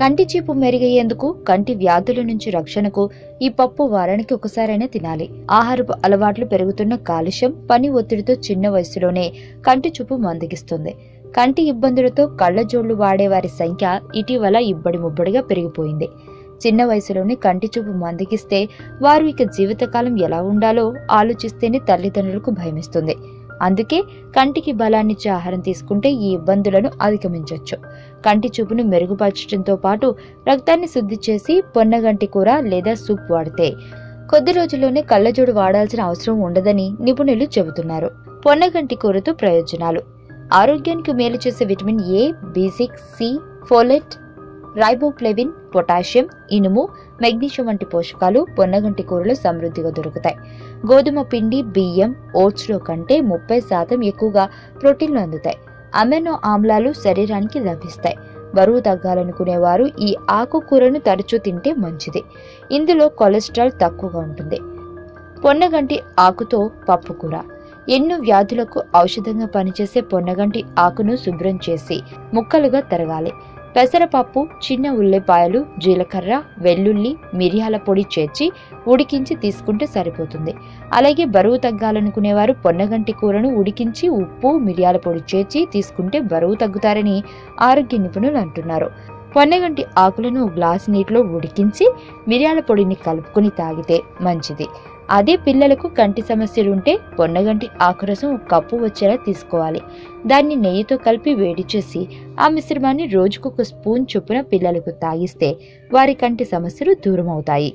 కంటి చూపు మెరుగయ్యేందుకు కంటి వ్యాధుల నుంచి రక్షణకు ఈ పప్పు వారానికి ఒకసారైనా తినాలి. ఆహారపు అలవాట్లు పెరుగుతున్న కాలుష్యం పని ఒత్తిడితో చిన్న వయసులోనే కంటి చూపు మందగిస్తుంది. కంటి ఇబ్బందులతో కళ్ళజోళ్ళు వాడేవారి సంఖ్య ఇటీవల ఇబ్బడి ముబ్బడిగా పెరిగిపోయింది. చిన్న వయసులోనే కంటి చూపు మందగిస్తే వారు ఇక జీవితకాలం ఎలా ఉండాలో ఆలోచిస్తేనే తల్లిదండ్రులకు భయమిస్తుంది. అందుకే కంటికి బలాన్నిచ్చే ఆహారం తీసుకుంటే ఈ ఇబ్బందులను అధిగమించవచ్చు కంటి చూపును మెరుగుపరచడంతో పాటు రక్తాన్ని శుద్ధి చేసి పొన్నగంటి కూర లేదా సూప్ వాడితే కొద్ది రోజుల్లోనే కళ్ళజోడు వాడాల్సిన అవసరం ఉండదని నిపుణులు చెబుతున్నారు. పొన్నగంటి కూరతో ప్రయోజనాలు. ఆరోగ్యానికి మేలు చేసే vitamin A B six C folate riboflavin potassium ఇనుము మెగ్నీషియం వంటి పోషకాలు పొన్నగంటి కూరలో సమృద్ధిగా దొరుకుతాయి. గోధుమ పిండి బియ్యం ఓట్స్లో కంటే ముప్పై శాతం ఎక్కువగా ప్రోటీన్లు అందుతాయి. అమెనో ఆమ్లాలు శరీరానికి లభిస్తాయి. బరువు తగ్గాలనుకునేవారు ఈ ఆకుకూరను తరచూ తింటే మంచిది. ఇందులో కొలెస్ట్రాల్ తక్కువగా ఉంటుంది. పొన్నగంటి ఆకుతో పప్పుకూర ఎన్నో వ్యాధులకు ఔషధంగా పనిచేసే పొన్నగంటి ఆకును శుభ్రం చేసి ముక్కలుగా తరగాలి. పెసరపప్పు చిన్న ఉల్లిపాయలు జీలకర్ర వెల్లుల్లి మిరియాల పొడి చేర్చి ఉడికించి తీసుకుంటే సరిపోతుంది. అలాగే బరువు తగ్గాలనుకునేవారు పొన్నగంటి కూరను ఉడికించి ఉప్పు మిరియాల పొడి చేర్చి తీసుకుంటే బరువు తగ్గుతారని ఆరోగ్య నిపుణులు అంటున్నారు. పొన్నగంటి ఆకులను గ్లాస్ నీటిలో ఉడికించి మిరియాల పొడిని కలుపుకొని తాగితే మంచిది. అదే పిల్లలకు కంటి సమస్యలు ఉంటే పొన్నగంటి ఆకురసం కప్పు వచ్చేలా తీసుకోవాలి. దాన్ని నెయ్యితో కలిపి వేడి చేసి ఆ మిశ్రమాన్ని రోజుకొక స్పూన్ చొప్పున పిల్లలకు తాగిస్తే వారి కంటి సమస్యలు దూరం అవుతాయి